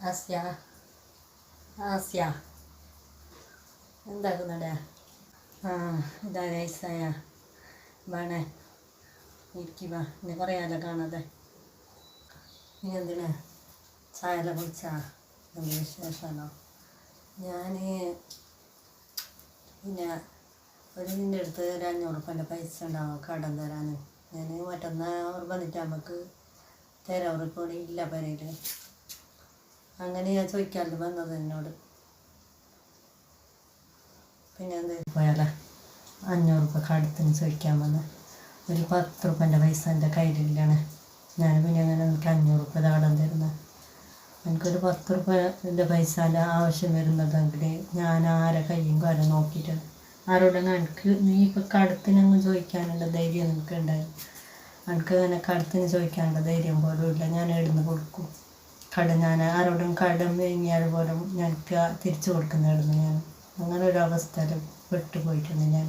ആസ്യ. ആസ്യ. എന്താക്കുന്നുണ്ട് ആ ഇതാ നൈസായ വേണേ. ഇരിക്കുക ഇനി കുറേയാലോ കാണാതെ ഇനി എന്തിനാ? ചായയെല്ലാം കുടിച്ചാ? എന്ത് വിശേഷമാണോ ഞാൻ പിന്നെ ഒരു ഇതിന്റെ അടുത്ത് ഒരു അഞ്ഞൂറ് പൈസ ഉണ്ടാവും കടം തരാൻ ഞാൻ മറ്റന്നാൾ വന്നിട്ട് നമുക്ക് തരാം ഉറുപ്പ് കൂടി ഇല്ല പെരയിൽ അങ്ങനെ ഞാൻ ചോദിക്കാണ്ട് വന്നത് എന്നോട്. പിന്നെ എന്ത് പോയാലേ? അഞ്ഞൂറ് രൂപ കടത്തിന് ചോദിക്കാൻ വന്ന്. ഒരു പത്ത് റുപ്യന്റെ പൈസ എന്റെ കയ്യിലില്ലാണ്. ഞാൻ പിന്നെ അങ്ങനെ എനിക്ക് അഞ്ഞൂറ് രൂപ കടം തരുന്നത് എനിക്കൊരു പത്ത് റുപ്യന്റെ പൈസന്റെ ആവശ്യം വരുന്നതെങ്കിൽ ഞാൻ ആരെ കയ്യും കാലം നോക്കിയിട്ട് ആരോടെ എനിക്ക് നീ ഇപ്പോൾ കടത്തിനങ്ങ് ചോദിക്കാനുള്ള ധൈര്യം നിനക്ക് ഉണ്ടായി. എനിക്ക് അങ്ങനെ കടത്തിന് ചോദിക്കാനുള്ള ധൈര്യം പോലും ഇല്ല. ഞാൻ എഴുന്ന് കൊടുക്കും? കട ഞാൻ ആരോടും കടം വേങ്ങിയാൽ പോലും ഞാൻ തിരിച്ചു കൊടുക്കുന്നതായിരുന്നു ഞാൻ. അങ്ങനെ ഒരു അവസ്ഥയിൽ പെട്ടുപോയിട്ടുണ്ട് ഞാൻ.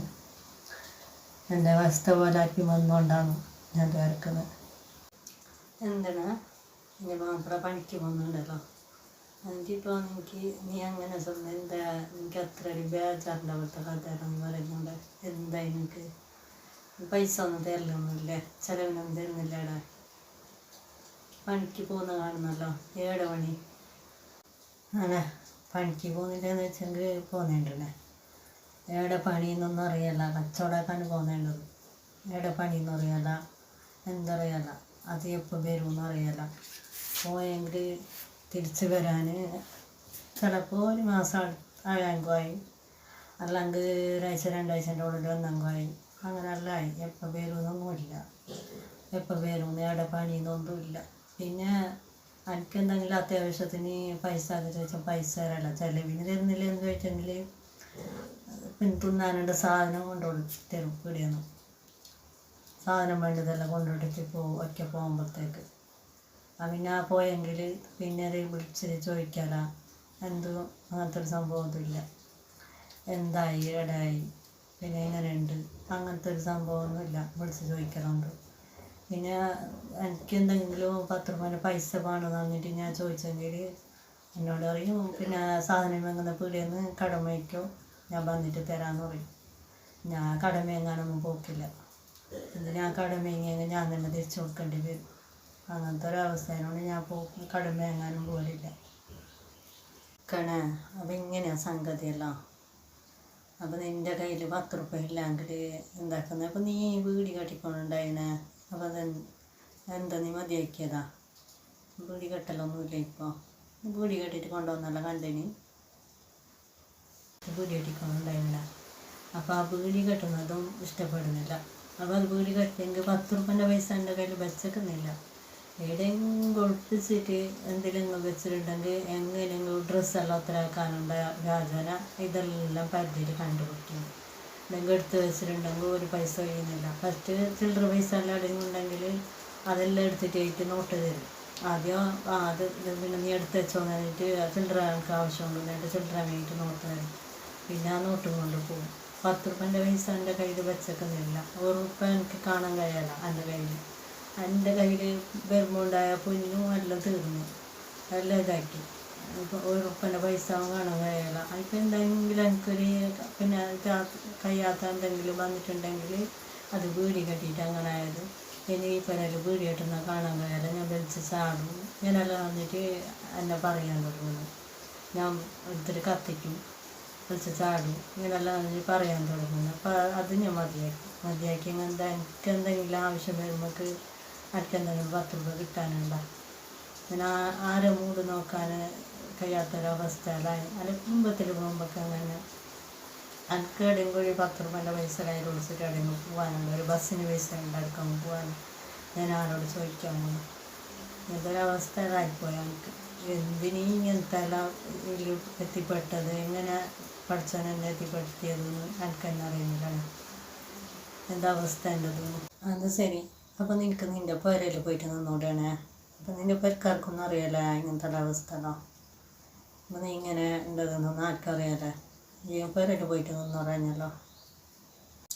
എന്റെ അവസ്ഥ പോലെ ആക്കി വന്നുകൊണ്ടാണ് ഞാൻ വരക്കുന്നത് എന്താണ്? എന്റെ മാപ്പിള പണിക്ക് പോകുന്നുണ്ടല്ലോ. എനിക്കിപ്പോൾ എനിക്ക് നീ അങ്ങനെ സ്വന്തം എന്താ എനിക്ക് അത്ര ഒരു ബേജാറിന്റെ അവിടുത്തെ കഥയാണെന്ന് പറയുന്നുണ്ട്. എന്താ എനിക്ക്? പൈസ ഒന്നും തരലൊന്നുമില്ല ചിലവിനൊന്നും തരുന്നില്ലടാ. പണിക്ക് പോകുന്ന കാണുന്നല്ലോ ഏഴ് മണി. അങ്ങനെ പണിക്ക് പോകുന്നില്ലെന്ന് വെച്ചെങ്കിൽ പോകുന്നുണ്ടല്ലേ? ഏടെ പണിയെന്നൊന്നും അറിയല്ല. കച്ചവടക്കാണ് പോകുന്നുണ്ടത് ഏടെ പണിയെന്നും അറിയല്ല. എന്തറിയല്ല. അത് എപ്പോൾ വരുമെന്ന് അറിയല്ല. പോയെങ്കിൽ തിരിച്ചു വരാൻ ചിലപ്പോൾ ഒരു മാസം ആയെങ്കുമായി അല്ലെങ്കിൽ ഒരാഴ്ച രണ്ടാഴ്ചന്റെ ഉള്ളിൽ വന്നെങ്കുമായി അങ്ങനെ ആയി. എപ്പോൾ വരുമെന്നൊന്നുമില്ല. എപ്പോൾ വരുമെന്ന് ഏടെ പണിയെന്നൊന്നുമില്ല. പിന്നെ എനിക്ക് എന്തെങ്കിലും അത്യാവശ്യത്തിന് പൈസ ഒക്കെ ചോദിച്ചാൽ പൈസ തരല്ല ചിലവിന് തരുന്നില്ല എന്ന് ചോദിച്ചെങ്കിൽ പിന്നെ തിന്നാനുള്ള സാധനം കൊണ്ടുപോയി തരും പിടിയണം സാധനം വേണ്ടതെല്ലാം കൊണ്ടുപോയിട്ട് പോകും ഒക്കെ പോകുമ്പോഴത്തേക്ക് പിന്നെ ആ പോയെങ്കിൽ പിന്നെ അത് വിളിച്ച് ചോദിക്കാല. എന്തോ? അങ്ങനത്തെ ഒരു സംഭവമൊന്നുമില്ല എന്തായി എടായി പിന്നെ എങ്ങനെയുണ്ട്? അങ്ങനത്തെ ഒരു സംഭവമൊന്നുമില്ല വിളിച്ച് ചോദിക്കലുണ്ട്. പിന്നെ എനിക്ക് എന്തെങ്കിലും പത്ത് രൂപേന്റെ പൈസ വേണമെന്ന് എന്നിട്ട് ഞാൻ ചോദിച്ചെങ്കിൽ എന്നോട് പറയും പിന്നെ സാധനം വാങ്ങുന്ന പീടിയെന്ന് കടം വയ്ക്കും ഞാൻ വന്നിട്ട് തരാമെന്ന് പറയും. ഞാൻ കടം വാങ്ങാനൊന്നും പോക്കില്ല. ഞാൻ കടം വാങ്ങിയെങ്കിൽ ഞാൻ തന്നെ തിരിച്ചു കൊടുക്കേണ്ടി വരും. അങ്ങനത്തെ ഒരു അവസ്ഥയിനോട് ഞാൻ പോ കടം വാങ്ങാനും പോലില്ല. കണ അപ്പം ഇങ്ങനെയാണ് സംഗതിയെല്ലാം? അപ്പം നിന്റെ കയ്യിൽ പത്ത് റുപ്യ ഇല്ലെങ്കിൽ എന്താക്കുന്നത് അപ്പം നീ വീട് കെട്ടിക്കൊണ്ടുണ്ടായിനെ? അപ്പം അതെന്ത് എന്താ? നീ മതിയാക്കിയതാ? വീടി കെട്ടലൊന്നുമില്ല ഇപ്പോൾ വീടി കെട്ടിട്ട് കൊണ്ടുവന്നല്ല കണ്ടിനി വീടി കെട്ടിക്കൊണ്ടുണ്ടായില്ല അപ്പോൾ ആ വീടി കെട്ടുന്നതും ഇഷ്ടപ്പെടുന്നില്ല. അപ്പോൾ അത് വീടി കെട്ടിയെങ്കിൽ പത്ത് റുപ്യന്റെ പൈസ എന്റെ കയ്യിൽ വെച്ചേക്കുന്നില്ല. എവിടെയെങ്കിലും ഒളിപ്പിച്ചിട്ട് എന്തെങ്കിലും വെച്ചിട്ടുണ്ടെങ്കിൽ എങ്ങനെയെങ്കിലും ഡ്രസ്സെല്ലാം ഒത്തരാക്കാനുള്ള രാജന ഇതെല്ലാം പരിധിയിൽ കണ്ടുപിടിക്കും എന്തെങ്കിലും എടുത്ത് വെച്ചിട്ടുണ്ടെങ്കിൽ ഒരു പൈസ കഴിയുന്നില്ല. ഫസ്റ്റ് ചില്ലറ പൈസ എല്ലാം എവിടെയെങ്കിലും ഉണ്ടെങ്കിൽ അതെല്ലാം എടുത്തിട്ട് ആയിട്ട് നോട്ട് തരും. ആദ്യം അത് പിന്നെ നീ എടുത്ത് വെച്ചോന്ന് പറഞ്ഞിട്ട് ചില്ലറ എനിക്ക് ആവശ്യമുണ്ട്. എന്നിട്ട് ചില്ലറ വേണ്ടിയിട്ട് നോട്ട് തരും. പിന്നെ ആ നോട്ടും കൊണ്ട് പോകും. പത്ത് റുപ്യന്റെ പൈസ എന്റെ കയ്യിൽ വെച്ചേക്കുന്നില്ല. ഒരു റുപ്യ എനിക്ക് കാണാൻ കഴിയില്ല എന്റെ കയ്യിൽ. എന്റെ കയ്യിൽ വരുമ്പോൾ ഉണ്ടായ പൊന്നും എല്ലാം തീർന്നു. എല്ലാം ഇതാക്കി. റുപ്യന്റെ പൈസ കാണാൻ കഴിയല അതിപ്പോൾ എന്തെങ്കിലും എനിക്കൊരു പിന്നെ കഴിയാത്ത എന്തെങ്കിലും വന്നിട്ടുണ്ടെങ്കിൽ അത് വീടി കെട്ടിയിട്ട് അങ്ങനെ ആയത്. ഇനി ഈ വീടി കെട്ടുന്ന കാണാൻ കഴിയല ഞാൻ വലിച്ച് ചാടും. ഇങ്ങനെല്ലാം വന്നിട്ട് എന്നെ പറയാൻ തുടങ്ങുന്നു. ഞാൻ എടുത്തിട്ട് കത്തിക്കും വലിച്ച് ചാടും. ഇങ്ങനെല്ലാം വന്നിട്ട് പറയാൻ തുടങ്ങുന്നു. അപ്പോൾ അത് ഞാൻ മതിയാക്കും. മതിയാക്കി എന്താ എനിക്ക് എന്തെങ്കിലും ആവശ്യം വരുമ്പോൾ എനിക്ക് എന്തെങ്കിലും പത്ത് രൂപ കിട്ടാനുണ്ടോ? ഞാൻ ആരെ മൂട് നോക്കാൻ കഴിയാത്തൊരവസ്ഥയിലായി. അല്ല കുടുംബത്തിൽ പോകുമ്പോഴൊക്കെ അങ്ങനെ എനിക്ക് എവിടെയെങ്കിലും ഒരു പത്ത് രൂപേന്റെ പൈസ കയ്യിൽ വിളിച്ചിട്ട് എവിടെയെങ്കിലും പോകാനുണ്ട് ഒരു ബസ്സിന് പൈസ ഉണ്ടാക്കാൻ പോകാൻ ഞാൻ ആരോട് ചോദിക്കാൻ പോകും ഇതൊരവസ്ഥയിലായിപ്പോയി എനിക്ക് എന്തിനീ ഇങ്ങനത്തെ എത്തിപ്പെട്ടത്? എങ്ങനെ പഠിച്ചാൻ എന്നെ എത്തിപ്പെടുത്തിയതെന്ന് എനിക്ക് തന്നെ അറിയുന്നില്ല. എന്താ അവസ്ഥ എന്റെതെന്ന് അത് ശരി. അപ്പം നിനക്ക് നിന്റെ പേരയിൽ പോയിട്ട് നിന്നോടെയാണേ. അപ്പം നിന്റെ പേർക്കാർക്കൊന്നും അറിയില്ല ഇങ്ങനത്തെ അവസ്ഥ അപ്പം നീ ഇങ്ങനെ ഉണ്ടതെന്നൊന്നും ആർക്കറിയാലേ ഈ പേരയിൽ പോയിട്ട് നിന്ന് പറഞ്ഞല്ലോ.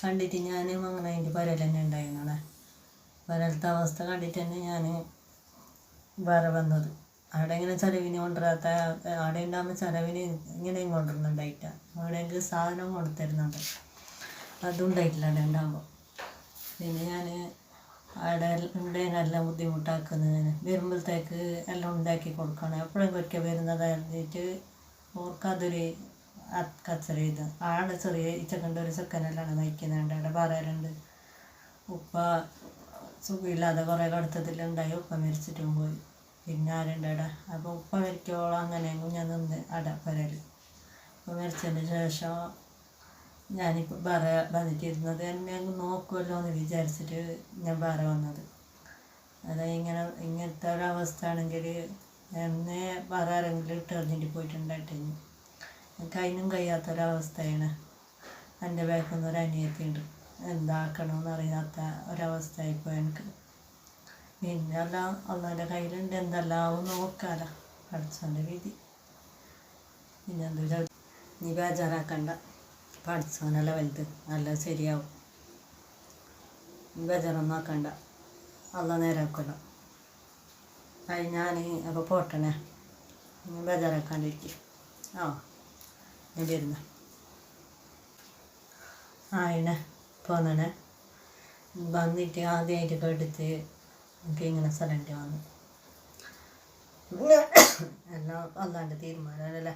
കണ്ടിട്ട് ഞാനും അങ്ങനെ അതിന്റെ പേരയിൽ തന്നെ ഉണ്ടായിരുന്നേ പേരലത്തെ അവസ്ഥ കണ്ടിട്ട് തന്നെ ഞാൻ വേറെ വന്നത്. അവിടെ ഇങ്ങനെ ചെലവിന് കൊണ്ടുവരാത്ത അവിടെ ഉണ്ടാകുമ്പോൾ ചെലവിന് ഇങ്ങനെയും കൊണ്ടുവരുന്നുണ്ടായിട്ട്. അവിടെ എനിക്ക് സാധനം കൊണ്ടുതരുന്നുണ്ട് അതുണ്ടായിട്ടില്ല അവിടെ ഉണ്ടാകുമ്പോൾ ഞാൻ ഉണ്ട് നല്ല ബുദ്ധിമുട്ടാക്കുന്നതിന്. വരുമ്പോഴത്തേക്ക് എല്ലാം ഉണ്ടാക്കി കൊടുക്കണം. എപ്പോഴും ഒരിക്കൽ വരുന്നതായിരുന്നിട്ട് ഓർക്കതൊരു കച്ചറ ഇത്. ആടെ ചെറിയ ഈ ചെക്കന്റെ ഒരു ചെക്കനെല്ലാം നയിക്കുന്നുണ്ട് അവിടെ പറയാറുണ്ട് ഉപ്പ സുഖമില്ലാതെ കുറേ കടുത്തത്തിലുണ്ടായി. ഉപ്പ മരിച്ചിട്ടും പോയി. പിന്നെ ആരുണ്ട് അവിടെ അപ്പോൾ ഉപ്പ മരിക്കോളം അങ്ങനെ ഞാൻ നിന്ന് അവിടെ വരൽ ഉപ്പ മരിച്ചതിന് ശേഷം ഞാനിപ്പോൾ വേറെ വന്നിട്ടിരുന്നത് എന്നെ അങ്ങ് നോക്കുമല്ലോ എന്ന് വിചാരിച്ചിട്ട് ഞാൻ വേറെ വന്നത്. അതായത് ഇങ്ങനെ ഇങ്ങനത്തെ ഒരവസ്ഥ ആണെങ്കിൽ എന്നേ വേറെ ആരെങ്കിലും ഇട്ടെറിഞ്ഞിട്ട് പോയിട്ടുണ്ടായിട്ടു എനിക്ക് അതിനും കഴിയാത്തൊരവസ്ഥയാണ്. എന്റെ ബാക്കിൽ നിന്ന് ഒരു അനിയത്തിയുണ്ട്. എന്താക്കണമെന്ന് അറിയാത്ത ഒരവസ്ഥയായിപ്പോൾ എനിക്ക്. പിന്നെ എല്ലാം അള്ളാന്റെ കയ്യിലുണ്ട്. എന്തെല്ലാം നോക്കാല. പഠിച്ചോന്റെ വിധി. പിന്നെ എന്താ നീ ബേജാറാക്കണ്ട. പഠിച്ചോനല്ല വലുത്. നല്ല ശരിയാവും. നീ ബേജാറൊന്നും ആക്കണ്ട. അള്ള നേരാക്കുമല്ലോ. അത് ഞാൻ അപ്പോൾ പോട്ടണേ ബേജാറാക്കാണ്ടിരിക്കും. ആ ഞാൻ വരുന്ന. ആയിണേ പോന്നണേ വന്നിട്ട് ആദ്യമായിട്ട് എടുത്ത് എനിക്ക് ഇങ്ങനെ സ്ഥലം വന്നു. എല്ലാം അല്ലാണ്ട് തീരുമാനമല്ലേ